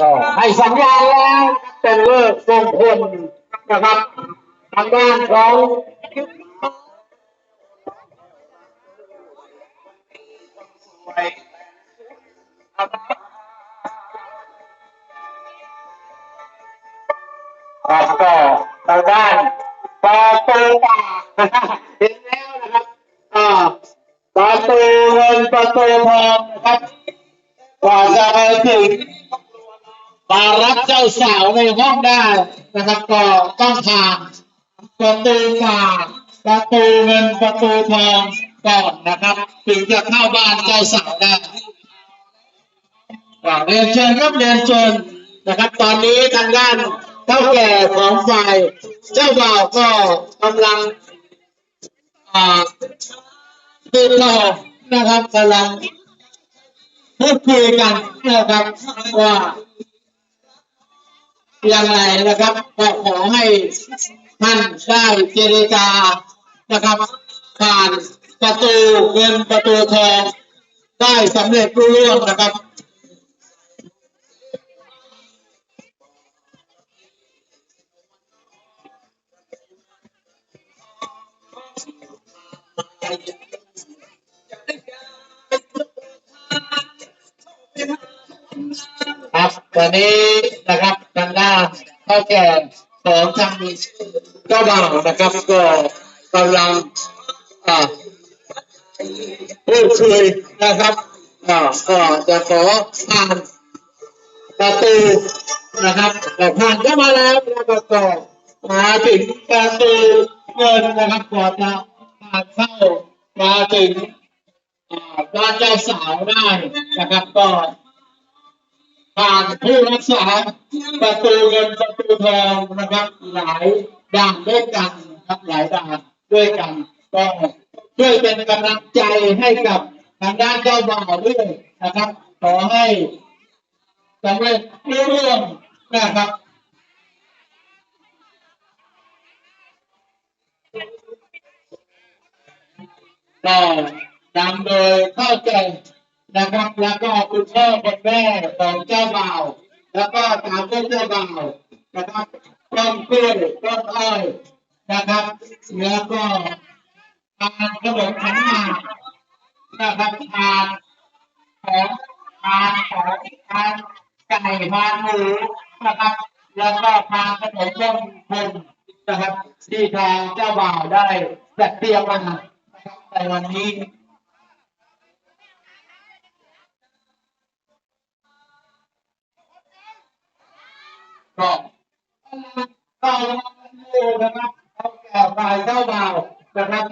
ก็ให้สัญญาณแล้วเป็นเลิกทรงพลนะครับทางด้านของครับก็ทางด้านประตูป่าเห็นแล้วนะครับอ่าประตูเงินประตูทองนะครับกว่าจะไปถึง มารับเจ้าสาวในห้องได้นะครับ ก็ต้องผ่านประตูป่าประตูเงินประตูทองก่อนนะครับ ถึงจะเข้าบ้านเจ้าสาวได้อ่าเรียนเชิญครับเรียนเชิญนะครับ ตอนนี้ทางด้านเท่าแก่ของฝ่ายเจ้าบ่าวก็กำลังอ่าติดต่อนะครับกำลังพูดคุยกันนะครับว่า ย่างไรนะครับก็ขอให้ท่านได้เจรจานะครับ ผ่านประตูเงินประตูทองได้สำเร็จรุ่งเรื่องนะครับครับตอนนี้นะครับ ทางด้านเท่าแก่ของทางเจ้าบ่าวนะครับก็กำลังอ่าพูดคุยนะครับอ่าก็จะขอผ่านประตูนะครับแต่ผ่านเข้ามาแล้วนะครับก็มาถึงประตูเงินนะครับก่อนจะผ่านเข้ามาถึงอ่าบ้านเจ้าสาวได้นะครับก็ ผ่านผู้รักษาประตูเงินประตูทองนะครับ หลายด่านด้วยกันครับหลายด่านด้วยกันก็ช่วยเป็นกำลังใจให้กับทางด้านเจ้าบ่าวด้วยนะครับ ขอให้สำเร็จรุ่งเรืองนะครับก็นำโดยเข้าใจ นะครับ แล้วก็คุณพ่อคุณแม่ของเจ้าบ่าว แล้วก็ตามด้วยเจ้าบ่าวนะครับต้นกล้วยต้นอ้อยนะครับแล้วก็ทานขนมขันหมากนะครับทานของทานของทานไก่ทานหมูนะครับ แล้วก็ทานขนมต้มคนนะครับที่ทางเจ้าบ่าวได้จัดเตรียมมานะครับในวันนี้ ก็ก็ดูนะครับเอาแก่ฝ่ายเจ้าบ่าวนะครับ